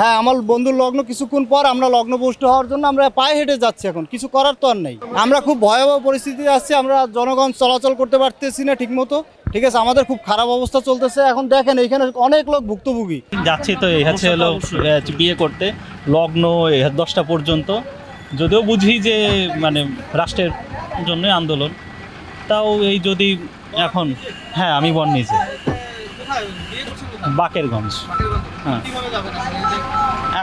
হ্যাঁ আমার বন্ধুর লগ্ন কিছুক্ষণ পর আমরা লগ্ন পুষ্ট হওয়ার জন্য আমরা পায়ে হেঁটে যাচ্ছি এখন। কিছু করার তো আর নেই। আমরা খুব ভয়াবহ পরিস্থিতিতে আছি, আমরা জনগণ চলাচল করতে পারতেছি না ঠিক মতো ঠিক আছে, আমাদের খুব খারাপ অবস্থা চলতেছে। এখন দেখেন, এখানে অনেক লোক ভুক্তভোগী। যাচ্ছি তো এই হচ্ছে বিয়ে করতে। লগ্ন দশটা পর্যন্ত। যদিও বুঝি যে মানে রাষ্ট্রের জন্য আন্দোলন। তাও এই যদি এখন হ্যাঁ আমি বন নিজে বাকেরগঞ্জ। হ্যাঁ।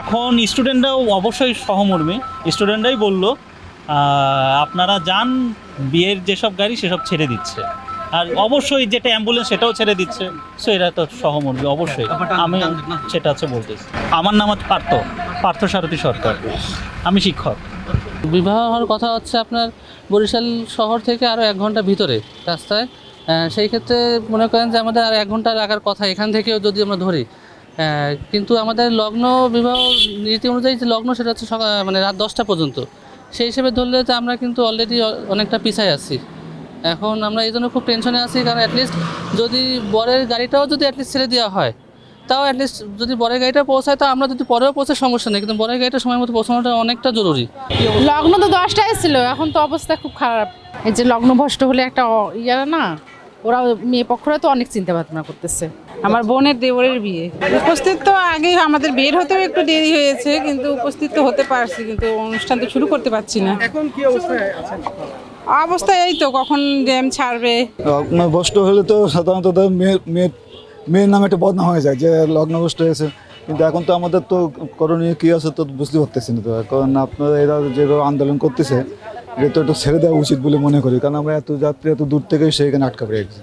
এখন স্টুডেন্টরাও অবশ্যই সহমর্মী। স্টুডেন্টরাই বলল আপনারা যান বিয়ের যেসব গাড়ি সেসব ছেড়ে দিচ্ছে। আর অবশ্যই যেটা অ্যাম্বুলেন্স সেটাও ছেড়ে দিচ্ছে। সো এরা তো সহমর্মী অবশ্যই। আমি সেটা হচ্ছে বলতেছি। আমার নাম হচ্ছে পার্থ পার্থ সারথী সরকার। আমি শিক্ষক। বিবাহ হওয়ার কথা হচ্ছে আপনার বরিশাল শহর থেকে আরও এক ঘণ্টা ভিতরে রাস্তায়। সেই ক্ষেত্রে মনে করেন যে আমাদের আর এক ঘণ্টা লাগার কথা। এখান থেকেও যদি আমরা ধরি কিন্তু আমাদের লগ্ন বিবাহ নীতি অনুযায়ী যে লগ্ন সেটা হচ্ছে সকাল মানে রাত দশটা পর্যন্ত। সেই হিসেবে ধরলে তো আমরা কিন্তু অলরেডি অনেকটা পিছায় আছি। এখন আমরা এই জন্য খুব টেনশনে আছি, কারণ অ্যাটলিস্ট যদি বরের গাড়িটাও যদি অ্যাটলিস্ট ছেড়ে দেওয়া হয়, তাও অ্যাটলিস্ট যদি বরের গাড়িটা পৌঁছায়, তা আমরা যদি পরেও পৌঁছায় সমস্যা নেই, কিন্তু বরের গাড়িটা সময় মতো পৌঁছানোটা অনেকটা জরুরি। লগ্ন তো দশটায় ছিল, এখন তো অবস্থা খুব খারাপ। এই যে লগ্ন ভষ্ট হলে একটা অ- ইয়া না ওরা মেয়ে পক্ষরা তো অনেক চিন্তা ভাবনা করতেছে। আমার বোনের দেওরের বিয়ে। উপস্থিত তো আগেই আমাদের বের হতেও একটু দেরি হয়েছে কিন্তু উপস্থিত তো হতে পারছি কিন্তু অনুষ্ঠান তো শুরু করতে পারছি না। এখন কি অবস্থায় আছেন? অবস্থা এই তো কখন জ্যাম ছাড়বে? লগ্নভ্রষ্ট হলে তো সাধারণত মেয়ের মেয়ের মেয়ের নামে একটা বদনাম হয়ে যায় যে লগ্নভ্রষ্ট হয়েছে। কিন্তু এখন তো আমাদের তো করণীয় কী আছে তো বুঝতে পারতেছি না তো। এখন আপনারা এরা যেভাবে আন্দোলন করতেছে এটা একটু ছেড়ে দেওয়া উচিত বলে মনে করি, কারণ আমরা এত যাত্রী এত দূর থেকে সেখানে আটকা পড়ে গেছি।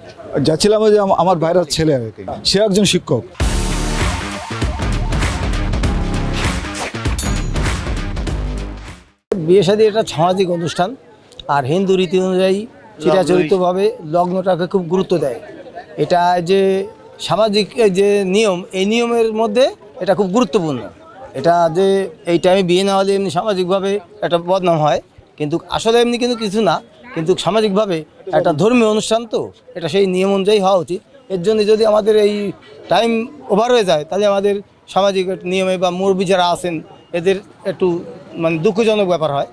যাচ্ছিলাম যে আমার ভাইরার ছেলে আর সে একজন শিক্ষক। বিয়ে শাদী এটা সামাজিক অনুষ্ঠান, আর হিন্দু রীতি অনুযায়ী চিরাচরিতভাবে লগ্নটাকে খুব গুরুত্ব দেয়। এটা যে সামাজিক যে নিয়ম, এই নিয়মের মধ্যে এটা খুব গুরুত্বপূর্ণ। এটা যে এই টাইমে বিয়ে না হলে এমনি সামাজিকভাবে একটা বদনাম হয়। কিন্তু আসলে এমনি কিন্তু কিছু না, কিন্তু সামাজিকভাবে একটা ধর্মীয় অনুষ্ঠান তো, এটা সেই নিয়ম অনুযায়ী হওয়া উচিত। এর জন্য যদি আমাদের এই টাইম ওভার হয়ে যায়, তাহলে আমাদের সামাজিক নিয়মে বা মুরব্বী যারা আছেন, এদের একটু মানে দুঃখজনক ব্যাপার হয়।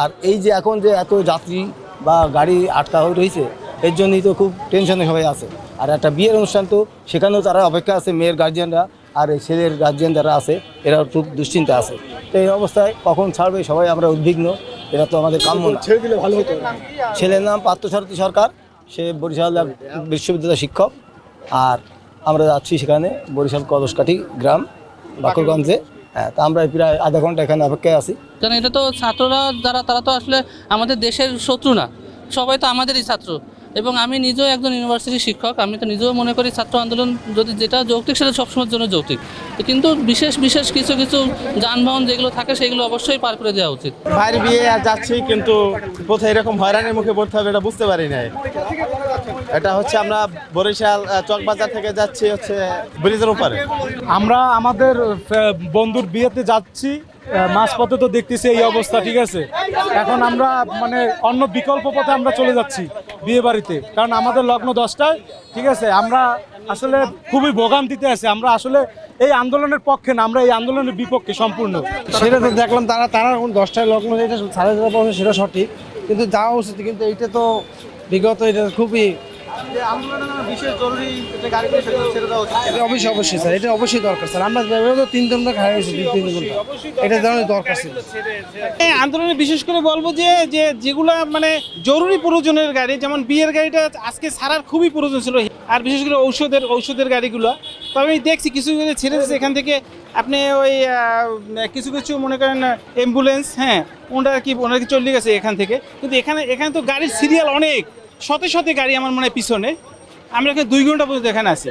আর এই যে এখন যে এত যাত্রী বা গাড়ি আটকা হয়ে রয়েছে, এর জন্যই তো খুব টেনশনে সবাই আছে। আর একটা বিয়ের অনুষ্ঠান তো, সেখানেও তারা অপেক্ষা আছে মেয়ের গার্জিয়ানরা আর ছেলের গার্জিয়ান যারা আছে এরা খুব দুশ্চিন্তা আছে। তো এই অবস্থায় কখন ছাড়বে সবাই আমরা উদ্বিগ্ন। এরা তো আমাদের কাম্য না। ছেড়ে দিলে ভালো হতো। ছেলের নাম পার্থসারথী সরকার। সে বরিশাল বিশ্ববিদ্যালয়ের শিক্ষক। আর আমরা যাচ্ছি সেখানে বরিশাল কলসকাঠি গ্রাম বাকরগঞ্জে। হ্যাঁ তা আমরা প্রায় আধা ঘণ্টা এখানে অপেক্ষায় আছি। কারণ এটা তো ছাত্ররা যারা তারা তো আসলে আমাদের দেশের শত্রু না। সবাই তো আমাদেরই ছাত্র। এবং আমি নিজেও একজন ইউনিভার্সিটির শিক্ষক আমি তো নিজেও মনে করি ছাত্র আন্দোলন যদি যেটা যৌক্তিক সেটা সবসময়ের জন্য যৌক্তিক। কিন্তু বিশেষ বিশেষ কিছু কিছু যানবাহন যেগুলো থাকে সেগুলো অবশ্যই পার করে দেওয়া উচিত। ভাইয়ের বিয়ে আর যাচ্ছি কিন্তু কোথায় এরকম হয়রানির মুখে পড়তে হবে এটা বুঝতে পারি নাই। এটা হচ্ছে আমরা বরিশাল চকবাজার থেকে যাচ্ছি হচ্ছে ব্রিজের উপরে। আমরা আমাদের বন্ধুর বিয়েতে যাচ্ছি মাঝপথে তো দেখতেছি এই অবস্থা ঠিক আছে? এখন আমরা মানে অন্য বিকল্প পথে আমরা চলে যাচ্ছি। বিয়ে বাড়িতে কারণ আমাদের লগ্ন দশটায়, ঠিক আছে? আমরা আসলে খুবই ভোগান্তিতে আছে। আমরা আসলে এই আন্দোলনের পক্ষে না, আমরা এই আন্দোলনের বিপক্ষে সম্পূর্ণ। সেটা তো দেখলাম, তারা তারা এখন দশটায় লগ্ন যেটা সাড়ে পর্যন্ত সেটা সঠিক। কিন্তু যাওয়া উচিত কিন্তু এইটা তো বিগত, এটা খুবই অবশ্যই অবশ্যই স্যার এটা অবশ্যই দরকার স্যার। আমরা ভেবে তো তিন ঘণ্টা খাই হয়েছি দুই তিন ঘণ্টা এটা ধরনের দরকার ছিল। আন্দোলনে বিশেষ করে বলব যে যে যেগুলো মানে জরুরি প্রয়োজনের গাড়ি যেমন বিয়ের গাড়িটা আজকে ছাড়ার খুবই প্রয়োজন ছিল। আর বিশেষ করে ঔষধের ঔষধের গাড়িগুলো। তো আমি দেখছি কিছু কিছু ছেড়ে দিচ্ছে এখান থেকে আপনি ওই কিছু কিছু মনে করেন অ্যাম্বুলেন্স হ্যাঁ ওনারা কি ওনারা কি চলে গেছে এখান থেকে? কিন্তু এখানে এখানে তো গাড়ির সিরিয়াল অনেক। শতে শত গাড়ি আমার মনে হয় পিছনে। আমরা দুই ঘণ্টা পর্যন্ত এখানে আছি।